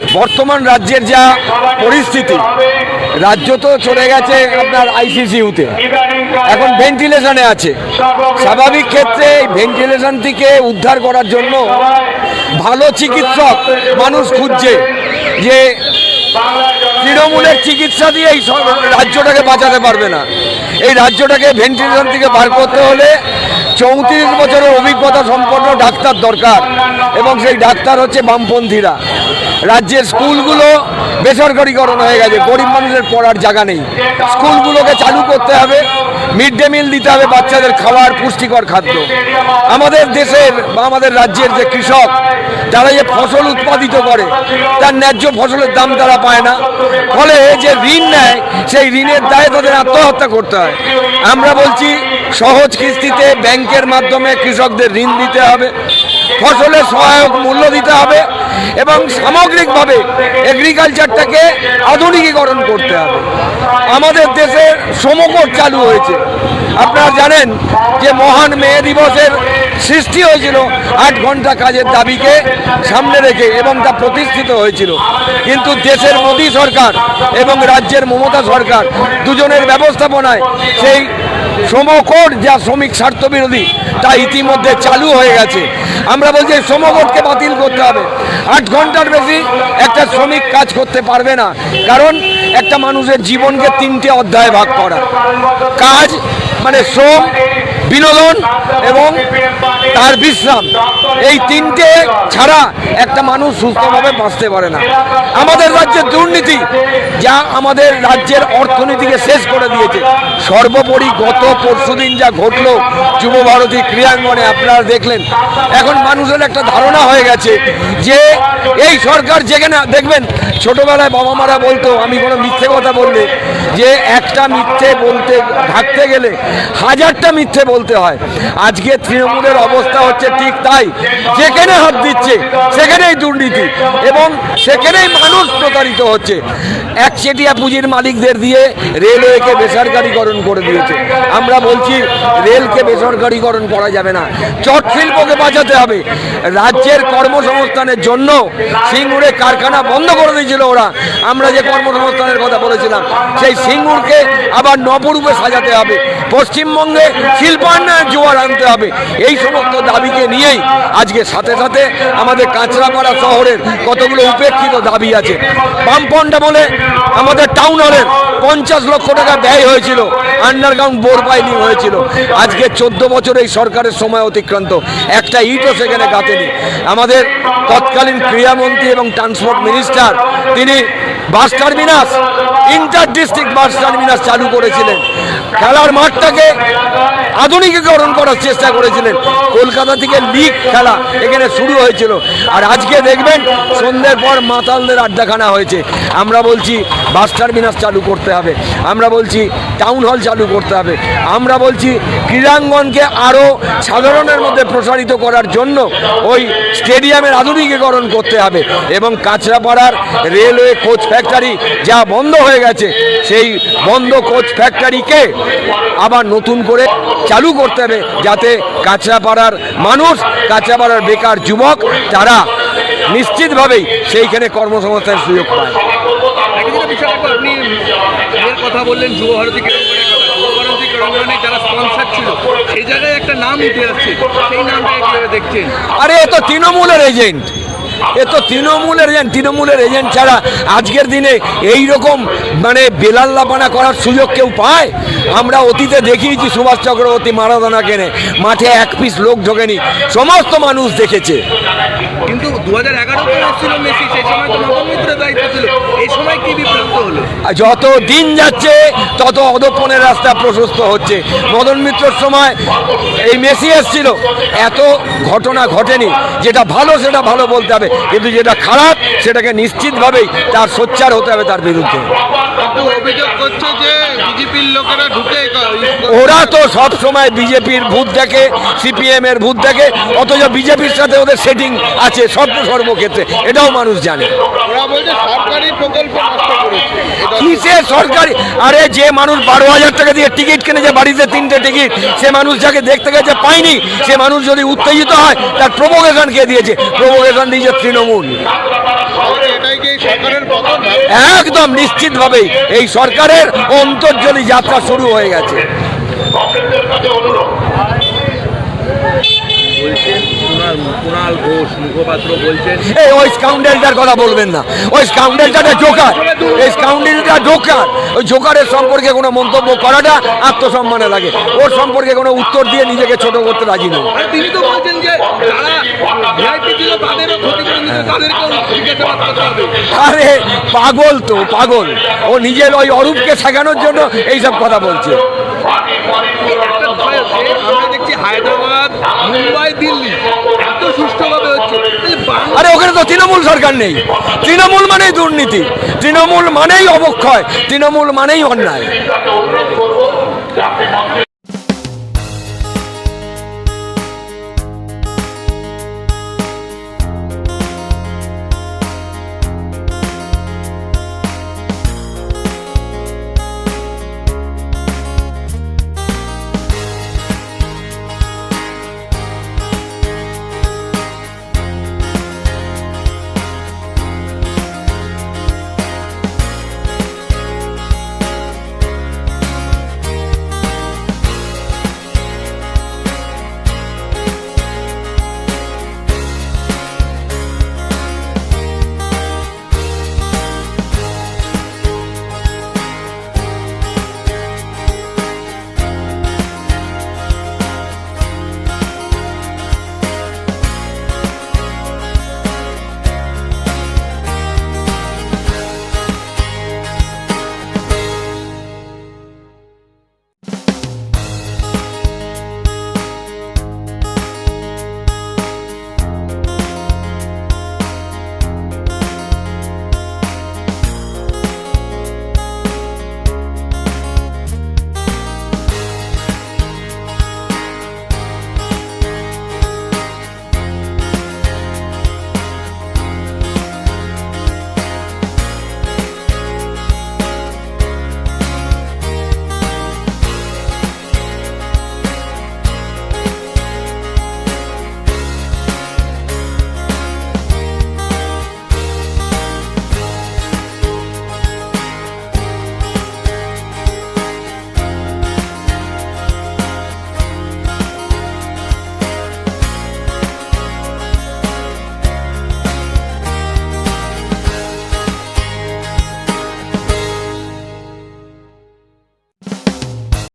বর্তমান রাজ্যের যা পরিস্থিতি, রাজ্য তো চলে গেছে আপনার আইসিসিউতে এখন ভেন্টিলেশনে আছে। স্বাভাবিক ক্ষেত্রে এই ভেন্টিলেশন থেকে উদ্ধার করার জন্য ভালো চিকিৎসক মানুষ খুঁজছে যে তৃণমূলের চিকিৎসা দিয়ে এই রাজ্যটাকে বাঁচাতে পারবে না। এই রাজ্যটাকে ভেন্টিলেশন থেকে বার করতে হলে চৌত্রিশ বছরের অভিজ্ঞতা সম্পন্ন ডাক্তার দরকার এবং সেই ডাক্তার হচ্ছে বামপন্থীরা। রাজ্যের স্কুলগুলো বেসরকারিকরণ হয়ে গেছে, গরিব মানুষের পড়ার জায়গা নেই। স্কুলগুলোকে চালু করতে হবে, মিড ডে মিল দিতে হবে বাচ্চাদের খাবার পুষ্টিকর খাদ্য। আমাদের দেশের বা আমাদের রাজ্যের যে কৃষক তারা যে ফসল উৎপাদিত করে, তার ন্যায্য ফসলের দাম তারা পায় না। ফলে যে ঋণ নেয়, সেই ঋণের দায়ে তাদের আত্মহত্যা করতে হয়। আমরা বলছি সহজ কিস্তিতে ব্যাংকের মাধ্যমে কৃষকদের ঋণ দিতে হবে, ফসলের সহায়ক মূল্য দিতে হবে এবং সামগ্রিকভাবে এগ্রিকালচারটাকে আধুনিকীকরণ করতে হবে। আমাদের দেশে সমকট চালু হয়েছে। আপনারা জানেন যে মহান মে দিবসের সৃষ্টি হয়েছিল আট ঘণ্টা কাজের দাবিকে সামনে রেখে এবং তা প্রতিষ্ঠিত হয়েছিল। কিন্তু দেশের মোদী সরকার এবং রাজ্যের মমতা সরকার দুজনের ব্যবস্থাপনায় সেই সমকট, যা শ্রমিক স্বার্থ বিরোধী তা ইতিমধ্যে চালু হয়ে গেছে। আমরা বলছি সমকটকে বাতিল করতে হবে। আট ঘণ্টার বেশি একটা শ্রমিক কাজ করতে পারবে না, কারণ একটা মানুষের জীবনকে তিনটে অধ্যায়ে ভাগ করা। কাজ মানে শ্রম, বিনোদন এবং তার বিশ্রাম, এই তিনটে ছাড়া একটা মানুষ সুস্থভাবে বাঁচতে পারে না। আমাদের রাজ্যের দুর্নীতি যা আমাদের রাজ্যের অর্থনীতিকে শেষ করে দিয়েছে। সর্বোপরি গত পরশুদিন যা ঘটলো যুব ভারতী ক্রীড়াঙ্গনে, আপনারা দেখলেন। এখন মানুষের একটা ধারণা হয়ে গেছে যে এই সরকার যেখানে, দেখবেন ছোটবেলায় বাবা মারা বলতো, আমি কোনো মিথ্যে কথা বললে। যে একটা মিথ্যে বলতে, ঢাকতে গেলে হাজারটা মিথ্যে বলতে হয়। আজকে তৃণমূলের অবস্থা হচ্ছে ঠিক তাই। যেখানে হাত দিচ্ছে, সেখানেই দুর্নীতি এবং সেখানেই মানুষ প্রতারিত হচ্ছে। একচেটিয়া পুঁজির মালিকদের দিয়ে রেলওয়েকে বেসরকারিকরণ করে দিয়েছে। আমরা বলছি, রেলকে বেসরকারিকরণ করা যাবে না। চট শিল্পকে বাঁচাতে হবে। রাজ্যের কর্মসংস্থানের জন্য সিঙ্গুরে কারখানা বন্ধ করে দিয়েছিল ওরা। আমরা যে কর্মসংস্থানের কথা বলেছিলাম, সেই সিঙ্গুরকে আবার নবরূপে সাজাতে হবে। পশ্চিমবঙ্গে শিল্পায়নের জোয়ার আনতে হবে। এই সমস্ত দাবিকে নিয়েই আজকে সাথে সাথে আমাদের কাঁচরাপাড়া শহরের কতগুলো উপেক্ষিত দাবি আছে। বামপন্ডা বলে আমাদের টাউন হলের পঞ্চাশ লক্ষ টাকা ব্যয় হয়েছিল। আন্ডারগ্রাউন্ড বোর পাইলিং হয়েছিল। আজকে চোদ্দ বছর এই সরকারের সময় অতিক্রান্ত। একটা ইটও সেখানে গাতেনি আমাদের তৎকালীন ক্রীড়ামন্ত্রী এবং ট্রান্সপোর্ট মিনিস্টার তিনি bus terminus, inter district bus terminus চালু করেছিলেন। খেলার মাঠটাকে আধুনিকীকরণ করার চেষ্টা করেছিলেন। কলকাতা থেকে লিগ খেলা এখানে শুরু হয়েছিল। আর আজকে দেখবেন সন্ধ্যের পর মাতালদের আড্ডাখানা হয়েছে। আমরা বলছি বাস টার্মিনাস চালু করতে হবে। আমরা বলছি টাউন হল চালু করতে হবে। আমরা বলছি ক্রীড়াঙ্গনকে আরও সাধারণের মধ্যে প্রসারিত করার জন্য ওই স্টেডিয়ামের আধুনিকীকরণ করতে হবে এবং কাঁচরাপাড়ার রেলওয়ে কোচ ফ্যাক্টরি যা বন্ধ হয়ে গেছে, সেই বন্ধ কোচ ফ্যাক্টরিকে আবার নতুন করে চালু করতে হবে যাতে কাঁচরাপাড়ার মানুষ, কাঁচরাপাড়ার বেকার যুবক তারা নিশ্চিতভাবেই সেইখানে কর্মসংস্থানের সুযোগ পায়। বিষয়টা আপনি এর কথা বললেন, যুব ভারতী ক্রীড়াঙ্গনের কথা। যুব ভারতী যারা স্পন্সার ছিল সেই জায়গায় একটা নাম উঠে যাচ্ছে সেই নামটা দেখছেন। আরে তো তৃণমূলের এজেন্ট এ তো তৃণমূলের এজেন্ট তৃণমূলের এজেন্ট ছাড়া আজকের দিনে এই রকম মানে বেলাল্লাপানা করার সুযোগ কেউ পায়? আমরা অতীতে দেখিয়েছি সুভাষ চক্রবর্তী মারাদোনা কেনে মাঠে এক পিস লোক ঢোকেনি। সমস্ত মানুষ দেখেছে। কিন্তু দু হাজার এগারোতে এসেছিল মেসি সেই সময় তো মদন দায়িত্ব ছিল। এই সময় কি বিভ্রান্ত হলো? যত দিন যাচ্ছে তত অধপনের রাস্তা প্রশস্ত হচ্ছে। মদন মিত্রর সময় এই মেসি এসছিল। এত ঘটনা ঘটেনি। যেটা ভালো সেটা ভালো বলতে হবে। কিন্তু যেটা খারাপ সেটাকে নিশ্চিতভাবেই তার সোচ্চার হতে হবে তার বিরুদ্ধে। যে ওরা তো সব সময় বিজেপির ভূত দেখে সিপিএম এর ভূত দেখে অথচ বিজেপির সাথে ওদের সেটিং আছে সর্ব সর্বক্ষেত্রে এটাও মানুষ জানে। কিসের সরকারি আরে যে মানুষ বারো হাজার টাকা দিয়ে টিকিট কিনেছে বাড়িতে তিনটে টিকিট সে মানুষ যাকে দেখতে গেছে পায়নি সে মানুষ যদি উত্তেজিত হয় তার প্রভোকেশন কে দিয়েছে? প্রভোকেশন দিয়েছে তৃণমূল। একদম নিশ্চিত ভাবেই একদম নিশ্চিতভাবেই এই সরকারের অন্তর্জলী যাত্রা শুরু হয়ে গেছে। কুণাল কুণাল ঘোষ মুখপাত্র বলছেন। এই ওই স্কাউন্ডেলটার কথা বলবেন না। ওই স্কাউন্ডেলটা জোকার এই স্কাউন্ডেলটা জোকার ওই জোকারের সম্পর্কে কোনো মন্তব্য করাটা আত্মসম্মানে লাগে। ওর সম্পর্কে কোনো উত্তর দিয়ে নিজেকে ছোট করতে রাজি নয়। তিনি তো বলছেন যে আরে পাগল তো পাগল। ও নিজের ওই অরূপকে শেখানোর জন্য এইসব কথা বলছে। আমরা দেখছি হায়দ্রাবাদ মুম্বাই দিল্লি। আরে, ওখানে তো তৃণমূল সরকার নেই। তৃণমূল মানেই দুর্নীতি। তৃণমূল মানেই অবক্ষয়। তৃণমূল মানেই অন্যায়।